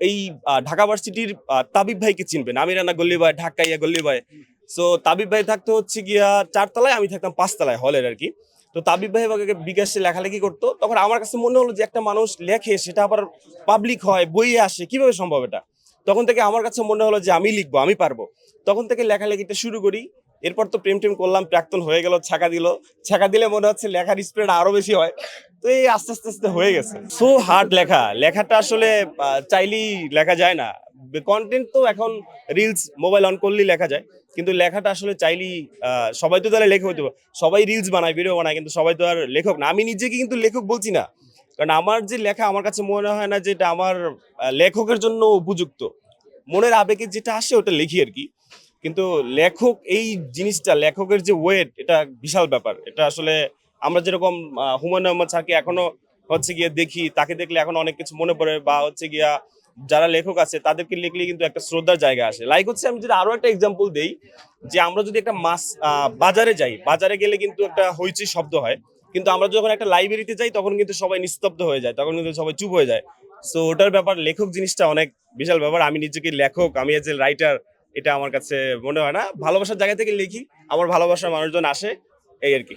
এই ঢাকা ভার্সিটির তাবিব ভাইকে চিনবেন আমি রানা গল্লি ভাই, ঢাকাইয়া গল্লি ভাই। সো তাবিব ভাই থাকতো হচ্ছে গিয়া চারতলায়, আমি থাকতাম পাঁচতলায় হলের আর কি। তো তাবিব ভাই আমাকে বিকাশে লেখালেখি করতো। তখন আমার কাছে মনে হলো যে একটা মানুষ লেখে, সেটা আবার পাবলিক হয়, বইয়ে আসে, কীভাবে সম্ভব এটা? তখন থেকে আমার কাছে মনে হলো যে আমি লিখব, আমি পারব। তখন থেকে লেখালেখিটা শুরু করি। এরপর তো প্রেম টেম করলাম, প্রাক্তন হয়ে গেল, ছাকা দিল। ছাকা দিলে মনে হচ্ছে লেখার স্প্রেড আরও বেশি হয়। তো এই আস্তে আস্তে আস্তে হয়ে গেছে। সো হার্ড লেখা। লেখাটা আসলে চাইলেই লেখা যায় না। কন্টেন্ট তো এখন রিলস মোবাইল অন করলেই লেখা যায়। কিন্তু লেখাটা আসলে চাইলেই সবাই তো তাহলে লেখক হইতে। সবাই রিলস বানায় ভিডিও বানায়, কিন্তু সবাই তো আর লেখক না। আমি নিজেকে কিন্তু লেখক বলছি না। কারণ আমার যে লেখা, আমার কাছে মনে হয় না যে এটা আমার লেখকের জন্য উপযুক্ত। মনের আবেগে যেটা আসে, ওটা লিখি আর কি। কিন্তু লেখক, এই জিনিসটা, লেখকের যে ওয়েট এটা বিশাল ব্যাপার। এটা আসলে আমরা যেরকম হুমায়ুন আহমদ স্যারকে এখনও হচ্ছে গিয়ে দেখি তাকে দেখলে এখন অনেক কিছু মনে পড়ে বা হচ্ছে গিয়া যারা লেখক আছে তাদেরকে লিখলে কিন্তু একটা শ্রদ্ধার জায়গা আসে। লাইক হচ্ছে আমি যদি আরও একটা এক্সাম্পল দেই যে আমরা যদি একটা আহ, বাজারে যাই বাজারে গেলে কিন্তু একটা হইচই শব্দ হয়। কিন্তু আমরা যখন একটা লাইব্রেরিতে যাই তখন কিন্তু সবাই নিস্তব্ধ হয়ে যায় তখন কিন্তু সবাই চুপ হয়ে যায়। সো ওটার ব্যাপার লেখক জিনিসটা অনেক বিশাল ব্যাপার। আমি নিজেকে লেখক আমি এজ এ রাইটার এটা আমার কাছে মনে হয় না। ভালোবাসার জায়গা থেকে লিখি আমার ভালোবাসার মানুষজন আসে এই আর কি।